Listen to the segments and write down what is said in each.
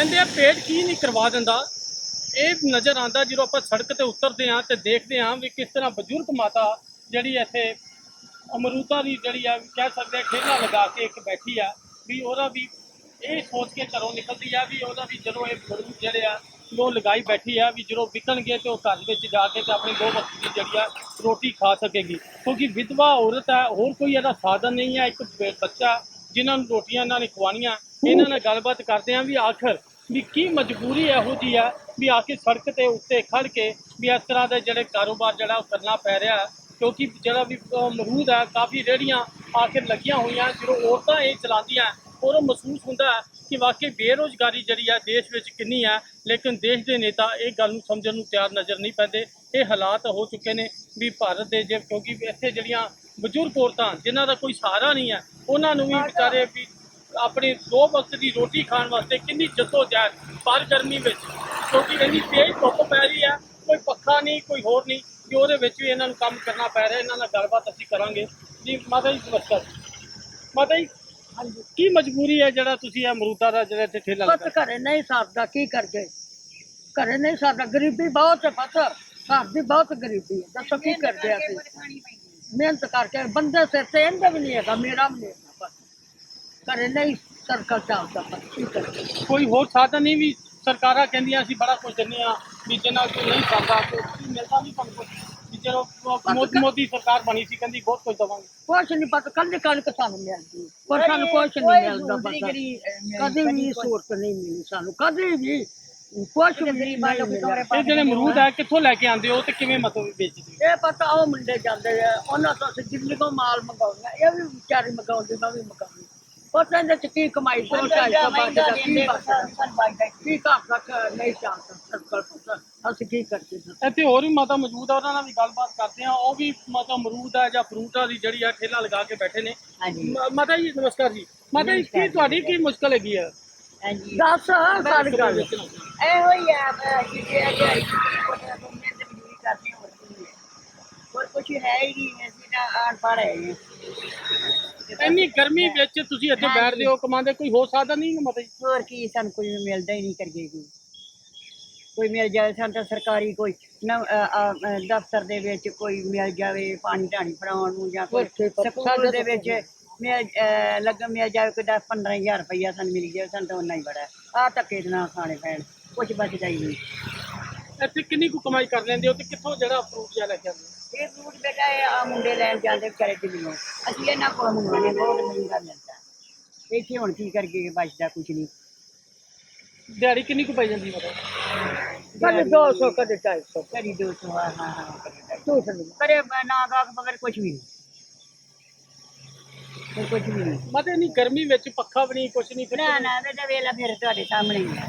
ਕਹਿੰਦੇ ਆ, ਪੇਟ ਕੀ ਨਹੀਂ ਕਰਵਾ ਦਿੰਦਾ? ਇਹ ਨਜ਼ਰ ਆਂਦਾ ਜਦੋਂ ਆਪਾਂ ਸੜਕ ਤੇ ਉਤਰਦੇ ਹਾਂ ਤੇ ਦੇਖਦੇ ਹਾਂ ਵੀ ਕਿਸ ਤਰ੍ਹਾਂ ਬਜ਼ੁਰਗ ਮਾਤਾ ਜਿਹੜੀ ਇੱਥੇ ਅਮਰੂਤਾ ਦੀ ਜਿਹੜੀ ਆ, ਕਹਿ ਸਕਦੇ ਆ ਖੇਲਾ ਲਗਾ ਕੇ ਇੱਕ ਬੈਠੀ ਆ, ਵੀ ਉਹਦਾ ਵੀ ਇਹ ਸੋਚ ਕੇ ਘਰੋਂ ਨਿਕਲਦੀ ਆ ਵੀ ਉਹਦਾ ਵੀ ਜਦੋਂ ਇਹ ਬਜ਼ੁਰਗ ਜਿਹੜੇ ਆ ਉਹ ਲਗਾਈ ਬੈਠੀ ਆ ਵੀ ਜਦੋਂ ਵਿਕਣਗੇ ਤੇ ਉਹ ਘਰ ਵਿੱਚ ਜਾ ਕੇ ਤੇ ਆਪਣੀ ਦੋ ਵਕਤ ਦੀ ਜਿਹੜੀ ਆ ਰੋਟੀ ਖਾ ਸਕੇਗੀ। ਕਿਉਂਕਿ ਵਿਧਵਾ ਔਰਤ ਹੈ ਹੋਰ ਕੋਈ ਇਹਦਾ ਸਾਧਨ ਨਹੀਂ ਹੈ ਇੱਕ ਬੱਚਾ ਜਿਨ੍ਹਾਂ ਨੂੰ ਰੋਟੀਆਂ ਇਹਨਾਂ ਨੇ ਖਵਾਉਣੀਆਂ, ਇਹਨਾਂ ਨਾਲ ਗੱਲਬਾਤ ਕਰਦੇ ਆ ਵੀ ਆਖਰ ਵੀ ਕੀ ਮਜਬੂਰੀ ਇਹੋ ਜੀ ਆ ਵੀ ਆ ਕੇ ਸੜਕ ਤੇ ਉੱਤੇ ਖੜ ਕੇ ਵੀ ਇਸ ਤਰ੍ਹਾਂ ਦੇ ਜਿਹੜੇ ਕਾਰੋਬਾਰ ਜਿਹੜਾ ਉਹ ਕਰਨਾ ਪੈ ਰਿਹਾ। ਕਿਉਂਕਿ ਜਿਹੜਾ ਵੀ ਅਹ, ਅਮਰੂਦ ਹੈ ਕਾਫੀ ਰੇੜੀਆਂ ਆਖਿਰ ਲੱਗੀਆਂ ਹੋਈਆਂ ਜਦੋਂ ਔਰਤਾਂ ਇਹ ਚਲਾਉਂਦੀਆਂ ਉਦੋਂ ਮਹਿਸੂਸ ਹੁੰਦਾ ਹੈ ਕਿ ਵਾਕਈ ਬੇਰੋਜ਼ਗਾਰੀ ਜਿਹੜੀ ਹੈ ਦੇਸ਼ ਵਿੱਚ ਕਿੰਨੀ ਹੈ ਲੇਕਿਨ ਦੇਸ਼ ਦੇ ਨੇਤਾ ਇਹ ਗੱਲ ਨੂੰ ਸਮਝਣ ਨੂੰ ਤਿਆਰ ਨਜ਼ਰ ਨਹੀਂ ਪੈਂਦੇ ਇਹ ਹਾਲਾਤ ਹੋ ਚੁੱਕੇ ਨੇ ਵੀ ਭਾਰਤ ਦੇ ਜੇ ਕਿਉਂਕਿ ਇੱਥੇ ਜਿਹੜੀਆਂ ਬਜ਼ੁਰਗ ਔਰਤਾਂ ਜਿਨ੍ਹਾਂ ਦਾ ਕੋਈ ਸਹਾਰਾ ਨਹੀਂ ਹੈ ਉਹਨਾਂ ਨੂੰ ਵੀ ਵਿਚਾਰੇ ਵੀ ਆਪਣੀ ਦੋ ਵਕਤ ਦੀ ਰੋਟੀ ਖਾਣ ਵਾਸਤੇ ਕਿੰਨੀ ਜਦੋਜਹਿਦ ਪਰ ਗਰਮੀ ਵਿੱਚ ਕਿਉਂਕਿ ਇੰਨੀ ਤੇਜ਼ ਧੁੱਪ ਪੈ ਰਹੀ ਹੈ ਕੋਈ ਪੱਖਾ ਨਹੀਂ ਕੋਈ ਹੋਰ ਨਹੀਂ ਕਿ ਉਹਦੇ ਵਿੱਚ ਵੀ ਇਹਨਾਂ ਨੂੰ ਕੰਮ ਕਰਨਾ ਪੈ ਰਿਹਾ ਇਹਨਾਂ ਨਾਲ ਗੱਲਬਾਤ ਅਸੀਂ ਕਰਾਂਗੇ। ਜੀ ਮਾਤਾ ਜੀ ਨਮਸਕਾਰ। ਮਾਤਾ ਜੀ ਹਾਂਜੀ। ਕੀ ਮਜਬੂਰੀ ਹੈ ਜਿਹੜਾ ਤੁਸੀਂ ਇਹ ਅਮਰੂਦਾ ਦਾ ਜਿਹੜਾ ਇੱਥੇ ਠੇਲਾ ਪੁੱਤ ਘਰੇ ਨਹੀਂ ਸਰਦਾ ਕੀ ਕਰਗੇ ਘਰੇ ਨਹੀਂ ਸਰਦਾ ਗਰੀਬੀ ਬਹੁਤ ਹੈ ਪੁੱਤ। ਘਰ ਦੀ ਬਹੁਤ ਗਰੀਬੀ ਹੈ ਦੱਸੋ ਕੀ ਕਰਦੇ ਅਸੀਂ ਮਿਹਨਤ ਕਰਕੇ ਬੰਦੇ ਸਿਰ ਤੇ ਇਹਦਾ ਵੀ ਨਹੀਂ ਹੈਗਾ ਮੇਰਾ ਵੀ ਨਹੀਂ ਘਰੇ ਨਹੀਂ ਸਰਕਲ ਚੱਲਦਾ ਕੀ ਕਰਦੇ ਕੋਈ ਹੋਰ ਸਾਧਨ ਨਹੀਂ ਵੀ ਸਰਕਾਰਾਂ ਕਹਿੰਦੀਆਂ ਅਸੀਂ ਬੜਾ ਕੁਝ ਦਿੰਦੇ ਆ ਵੀ ਜਿੰਨਾ ਕੋਈ ਨਹੀਂ ਕਰਦਾ ਕੋਈ ਮਿਲਦਾ ਨਹੀਂ ਸਾਨੂੰ ਕੁਝ ਵੀ ਚਲੋ ਮੋਦੀ ਮੋਦੀ ਸਰਕਾਰ ਬਣੀ ਸੀ ਕਹਿੰਦੀ ਬਹੁਤ ਕੁਝ ਦਵਾਂਗੇ। ਕੁਛ ਨਹੀਂ ਪਤਾ ਕੱਲ ਕਣਕ ਸਾਨੂੰ ਮਿਲਦੀ ਪਰ ਸਾਨੂੰ ਕੁਛ ਨਹੀਂ ਮਿਲਦਾ ਪਤਾ ਕਦੇ ਵੀ ਸਹੂਲਤ ਨਹੀਂ ਮਿਲੀ ਸਾਨੂੰ ਕਦੇ ਵੀ ਕੁਛ ਵੀ ਨਹੀਂ ਮਿਲਿਆ। ਇਹ ਜਿਹੜੇ ਅਮਰੂਦ ਹੈ ਕਿੱਥੋਂ ਲੈ ਕੇ ਆਉਂਦੇ ਹੋ ਤੇ ਕਿਵੇਂ ਮਤਲਬ ਵੇਚਦੇ ਹੋ? ਇਹ ਪਤਾ ਉਹ ਮੁੰਡੇ ਜਾਂਦੇ ਆ ਉਹਨਾਂ ਤੋਂ ਅਸੀਂ ਦਿੱਲੀ ਤੋਂ ਮਾਲ ਮੰਗਾਉਂਦੇ ਇਹ ਵੀ ਵਿਚਾਰੀ ਮੰਗਾਉਂਦੀ ਮੈਂ ਵੀ ਮੰਗਾਉਂਦੀ। ਉਹ ਕਹਿੰਦੇ ਚ ਕੀ ਕਮਾਈ ਦੋ ਢਾਈ ਸੌ ਬਚਦਾ ਕੀ ਬਚਦਾ ਕੀ ਘਰ ਤੱਕ ਨਹੀਂ ਚੱਲਦਾ ਸਰਕਲ ਪੁੱਤ ਅਸੀਂ ਕੀ ਕਰਦੇ ਹਾਂ ਇੱਥੇ ਹੋਰ ਵੀ ਮਾਤਾ ਮੌਜੂਦ ਆ ਉਹਨਾਂ ਨਾਲ ਵੀ ਗੱਲਬਾਤ ਕਰਦੇ ਆ ਉਹ ਵੀ ਮਤਲਬ ਅਮਰੂਦ ਹੈ ਜਾਂ ਫਰੂਟ ਆ ਦੀ ਜਿਹੜੀ ਆ ਠੇਲਾ ਲਗਾ ਕੇ ਬੈਠੇ ਨੇ ਹਾਂਜੀ ਮ- ਮਾਤਾ ਜੀ ਨਮਸਕਾਰ ਜੀ ਮਾਤਾ ਜੀ ਕੀ ਤੁਹਾਡੀ ਕੀ ਮੁਸ਼ਕਲ ਹੈਗੀ ਆ ਹਾਂਜੀ ਦੱਸ ਸਾਰੀ ਗੱਲ ਇਹੋ ਹੀ ਆ ਕਿ ਜੇ ਅਜੇ ਕੋਟਾ ਤੋਂ ਮਿਹਨਤ ਮਜ਼ਦੂਰੀ ਕਰਦੇ ਹੋਰ ਕੀ ਹੈ ਹੋਰ ਕੁਝ ਹੈ ਹੀ ਨਹੀਂ ਅਸੀਂ ਤਾਂ ਆਣ ਪੜ ਹੈ ਇੰਨੀ ਗਰਮੀ ਵਿੱਚ ਤੁਸੀਂ ਇੱਥੇ ਬੈਠਦੇ ਹੋ ਕਮਾਉਂਦੇ ਕੋਈ ਹੋਰ ਸਾਧਨ ਨਹੀਂ ਹੈ ਮਾਤਾ ਜੀ? ਹੋਰ ਕੀ ਸਾਨੂੰ ਕੋਈ ਮਿਲਦਾ ਹੀ ਨਹੀਂ ਕਰੀਏ ਕੋਈ ਕੋਈ ਮਿਲ ਜਾਵੇ ਸਾਨੂੰ ਤਾਂ ਸਰਕਾਰੀ ਕੋਈ ਨਵ- ਅ, ਅ, ਅ, ਦਫ਼ਤਰ ਦੇ ਵਿੱਚ ਕੋਈ ਮਿਲ ਜਾਵੇ ਪਾਣੀ ਢਾਣੀ ਫੜਾਉਣ ਨੂੰ ਜਾਂ ਕੋਈ ਸਕੂਲ ਦੇ ਵਿੱਚ ਮਿਲ ਅ, ਲੱਗ ਮਿਲ ਜਾਵੇ ਕੋਈ 10 15000 ਰੁਪਈਆ ਸਾਨੂੰ ਮਿਲ ਜਾਵੇ ਸਾਨੂੰ ਤਾਂ ਉਹਨਾਂ ਹੀ ਬੜਾ ਆ ਧੱਕੇ ਦੇ ਨਾਲ ਖਾਣੇ ਪੈਣ ਕੁਝ ਬਚਦਾ ਹੀ ਨਹੀਂ। ਇੱਥੇ ਕਿੰਨੀ ਕੁ ਕਮਾਈ ਕਰ ਲੈਂਦੇ ਹੋ ਤੇ ਕਿੱਥੋਂ ਜਿਹੜਾ ਫਰੂਟ ਜਿਹਾ ਲੈ ਕੇ ਆਉਂਦੇ ਹੋ? ਇਹ ਫਰੂਟ ਬੇਟਾ ਇਹ ਆ ਮੁੰਡੇ ਲੈਣ ਜਾਂਦੇ ਵਿਚਾਰੇ ਦਿੱਲੀੋਂ ਅਸੀਂ ਇਹਨਾਂ ਕੋਲ ਮੰਗਵਾਉਣੇ ਬਹੁਤ ਮਹਿੰਗਾ ਮਿਲਦਾ। ਇੱਥੇ ਹੁਣ ਕੀ ਕਰਗੇ ਬਚਦਾ ਕੁਝ ਨਹੀਂ। ਦਿਹਾੜੀ ਕਿੰਨੀ ਕੁ ਪੈ ਜਾਂਦੀ ਮਾਤਾ ਕਦੇ 200 ਕਦੇ 250 ਕਰੀ ਦੋ ਸੌ ਹਾਂ ਹਾਂ ਹਾਂ ਕਰੀ ਦੋ ਤੂੰ ਸੁਣ ਸੌ। ਕਰੇ ਨਾ ਗਾਹਕ ਬਗੈਰ ਕੁਝ ਵੀ ਨਹੀਂ। ਹੋਰ ਕੁਝ ਵੀ ਨਹੀਂ। ਮਾਤਾ ਨਹੀਂ ਗਰਮੀ ਵਿੱਚ ਪੱਖਾ ਵੀ ਨਹੀਂ ਕੁਛ ਨਹੀਂ ਫਿਰ ਨਾ ਨਾ ਬੇਟਾ ਵੇਲਾ ਫਿਰ ਤੁਹਾਡੇ ਸਾਹਮਣੇ ਹੀ ਹੈ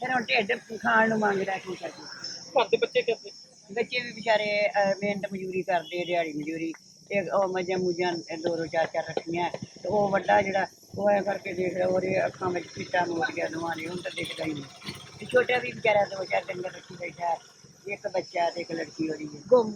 ਫਿਰ ਹੁਣ ਢਿੱਡ ਖਾਣ ਨੂੰ ਮੰਗਦਾ ਕੀ ਕਰਦੇ ਘਰ ਦੇ ਬੱਚੇ ਕਰਦੇ। ਬੱਚੇ ਵੀ ਵਿਚਾਰੇ ਅਹ, ਮਿਹਨਤ ਮਜ਼ਦੂਰੀ ਕਰਦੇ ਦਿਹਾੜੀ ਮਜ਼ਦੂਰੀ ਤੇ ਉਹ ਮੱਝਾਂ ਮੁੱਝਾਂ ਦੋ ਦੋ ਚਾਰ ਚਾਰ ਰੱਖੀਆਂ ਤੇ ਉਹ ਵੱਡਾ ਜਿਹੜਾ ਉਹ ਐ ਕਰਕੇ ਦੇਖ ਰਿਹਾ ਉਹਦੇ ਅੱਖਾਂ ਵਿੱਚ ਚਿੱਟਾ ਮੋੜ ਗਿਆ ਦੋਵਾਂ ਨੇ ਹੁਣ ਤਾਂ ਦਿਖਦਾ ਹੀ ਨਹੀਂ। ਤੇ ਛੋਟਾ ਵੀ ਵਿਚਾਰਾ ਦੋ ਚਾਰ ਡੰਗਰ ਰੱਖੀ ਬੈਠਾ ਹੈ। ਇੱਕ ਬੱਚਾ ਤੇ ਇੱਕ ਲੜਕੀ ਹੋ ਰਹੀ ਹੈ। ਗੁੰਮ।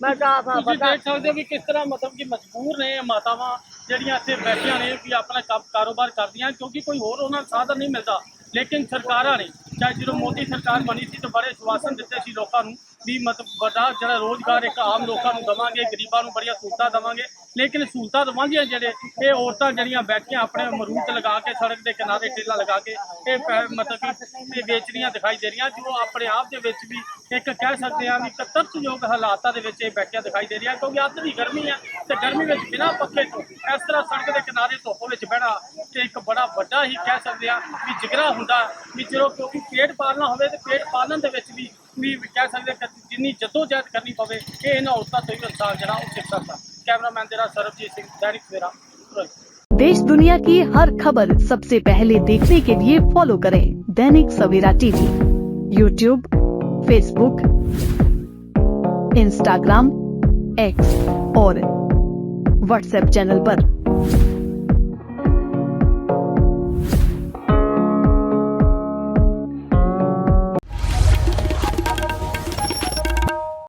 ਮੈਂ ਤਾਂ ਆਪ ਤੁਸੀਂ ਦੇਖ ਸਕਦੇ ਹੋ ਵੀ ਕਿਸ ਤਰ੍ਹਾਂ ਮਤਲਬ ਕਿ ਮਜਬੂਰ ਨੇ ਇਹ ਮਾਤਾਵਾਂ ਜਿਹੜੀਆਂ ਇੱਥੇ ਬੈਠੀਆਂ ਨੇ ਵੀ ਆਪਣਾ ਕੰਮ ਕਾਰੋਬਾਰ ਕਰਦੀਆਂ ਕਿਉਂਕਿ ਕੋਈ ਹੋਰ ਉਹਨਾਂ ਨੂੰ ਸਾਧਨ ਨਹੀਂ ਮਿਲਦਾ। ਲੇਕਿਨ ਸਰਕਾਰਾਂ ਨੇ ਚਾਹੇ ਜਦੋਂ ਮੋਦੀ ਸਰਕਾਰ ਬਣੀ ਸੀ ਤਾਂ ਬੜੇ ਸਵਾਸਨ ਦਿੱਤੇ ਸੀ ਲੋਕਾਂ ਨੂੰ ਵੀ ਮਤਲਬ ਵੱਡਾ ਜਿਹੜਾ ਰੋਜ਼ਗਾਰ ਇੱਕ ਆਮ ਲੋਕਾਂ ਨੂੰ ਦਵਾਂਗੇ, ਗਰੀਬਾਂ ਨੂੰ ਬੜੀਆਂ ਸਹੂਲਤਾਂ ਦਵਾਂਗੇ, ਲੇਕਿਨ ਸਹੂਲਤਾਂ ਦਵਾਂਗੀਆਂ ਜਿਹੜੇ, ਇਹ ਔਰਤਾਂ ਜਿਹੜੀਆਂ ਬੈਠੀਆਂ ਆਪਣੇ ਮਰੂਦ ਲਗਾ ਕੇ, ਸੜਕ ਦੇ ਕਿਨਾਰੇ ਠੇਲਾ ਲਗਾ ਕੇ, ਇਹ ਪੈ- ਮਤਲਬ ਕਿ ਇਹ ਵੇਚਦੀਆਂ ਦਿਖਾਈ ਦੇ ਰਹੀਆਂ, ਜੋ ਆਪਣੇ ਆਪ ਦੇ ਵਿੱਚ ਵੀ ਇੱਕ ਕਹਿ ਸਕਦੇ ਹਾਂ ਵੀ ਕਤਰਤਯੋਗ ਹਾਲਾਤਾਂ ਦੇ ਵਿੱਚ ਇਹ ਬੈਠੀਆਂ ਦਿਖਾਈ ਦੇ ਰਹੀਆਂ, ਕਿਉਂਕਿ ਅੱਧ ਦੀ ਗਰਮੀ ਆ ਤੇ ਗਰਮੀ ਵਿੱਚ ਬਿਨਾਂ ਪੱਖੇ ਤੋਂ, ਇਸ ਤਰ੍ਹਾਂ ਸੜਕ ਦੇ ਕਿਨਾਰੇ ਧੁੱਪ ਵਿੱਚ ਬਹਿਣਾ ਤੇ ਇੱਕ ਬੜਾ ਵੱਡਾ ਹੀ ਕਹਿ ਸਕਦੇ ਆ ਵੀ ਜਿਗਰਾ ਹੁੰਦਾ ਵੀ ਜਦੋਂ ਕਿਉਂਕਿ ਪੇਟ ਪਾਲਣਾ ਹੋਵੇ ਤੇ ਪੇਟ ਪਾਲਣ ਦੇ ਵਿੱਚ ਵੀ ਵੀ ਕਹਿ ਸਕਦੇ ਜਿੰਨੀ ਜਦੋਜਹਿਦ ਕਰਨੀ ਪਵੇ ਇਹ ਇਹਨਾਂ ਔਰਤਾਂ ਤੋਂ ਹੀ ਇਨਸਾਨ ਜਿਹੜਾ ਉਹ ਸਿੱਖ ਸਕਦਾ ਕੈਮਰਾਮੈਨ ਤੇਰਾ ਸਰਬਜੀਤ ਸਿੰਘ ਦੈਨਿਕ ਸਵੇਰਾ ਤੁਰੰਤ देश दुनिया की हर खबर सबसे पहले देखने के लिए फॉलो करें Dainik Savera TV YouTube Facebook Instagram X और व्हाट्सएप चैनल पर।